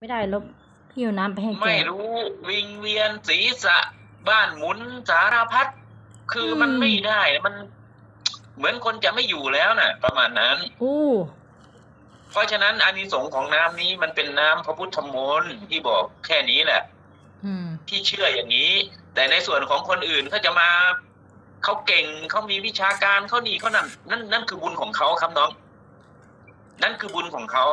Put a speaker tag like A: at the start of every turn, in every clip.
A: ไม่ได้แล้วพี่เอาน้ำไปให้แก
B: ไม่รู้วิงเวียนศีรษะ บ้านหมุนสารพัดคือมัน
A: อืม
B: ไม่ได้มัน เหมือนคนจะไม่อยู่แล้วน่ะ ประมาณนั้น
A: อู้
B: เพราะฉะนั้นอานิสงส์ของน้ำนี้มันเป็นน้ำพระพุทธมนต์ที่บอกแค่นี้แหละ
A: อืม
B: ที่เชื่ออย่างนี้ แต่ในส่วนของคนอื่นเขาจะมาเขาเก่งเขามีวิชาการเขานี่เขานั่นนั่นนั่นคือบุญของเขาครับน้อง นั่นคือบุญของเขา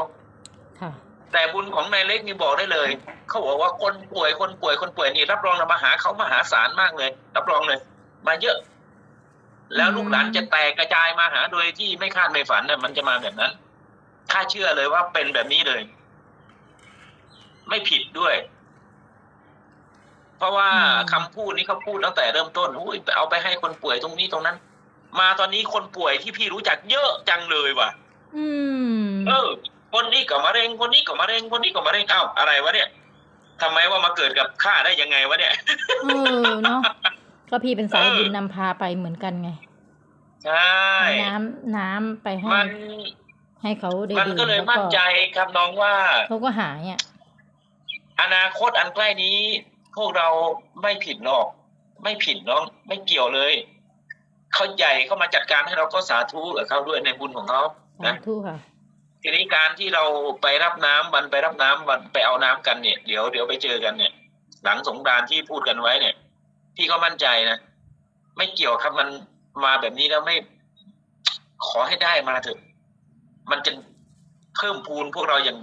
A: ค่ะ
B: แต่บุญของนายเล็กนี่บอกได้เลย เขาบอกว่าคนป่วยคนป่วยคนป่วยนี่รับรองนะมาหาเขามหาศาลมากเลย รับรองเลย มาเยอะ แล้วลูกหลานจะแตกกระจายมาหาโดยที่ไม่คาดไม่ฝันน่ะมันจะมาแบบนั้นข้าเชื่อเลยว่าเป็นแบบนี้เลย ไม่ผิดด้วย เพราะว่า
A: อืม
B: คำพูดนี้เขาพูดตั้งแต่เริ่มต้นอุ้ยไปเอาไปให้คนป่วยตรงนี้ตรงนั้น มาตอนนี้คนป่วยที่พี่รู้จักเยอะจังเลยว่ะ
A: อืม
B: เออ คนนี้ก็มะเร็งคนนี้ก็มะเร็งคนนี้ก็มะเร็งเอ้าอะไรวะเนี่ยทำไมว่ามาเกิดกับข้าได้ยังไงวะเนี่ย
A: เออเนาะก็พี่เป็นสายบุญนำพาไปเหมือนกันไง
B: ใช่
A: เอาน้ำน้ำไปให้
B: มัน
A: ให้เขาได้
B: มัน
A: ดื่ม
B: ก็เลย
A: แล้ว
B: มั่นใจครับน้องว่า
A: เขาก็หายอะ
B: อนาคตอันใกล้นี้ พวกเราไม่ผิดหรอก ไม่ผิดน้อง ไม่เกี่ยวเลยเขาใหญ่เข้ามาจัดการให้เราก็สาธุกับเขาด้วยในบุญของเขา
A: สา
B: นะ
A: ธุค่ะ
B: ทีนี้การที่เราไปรับน้ำวันไปรับน้ำวันไปเอาน้ำกันเนี่ยเดี๋ยวเดี๋ยวไปเจอกันเนี่ย หลังสงกรานที่พูดกันไว้เนี่ย พี่ก็มั่นใจนะไม่เกี่ยวครับมันมาแบบนี้แล้วไม่ ขอให้ได้มาเถอะ มันจะเพิ่มพูนพวกเราอย่าง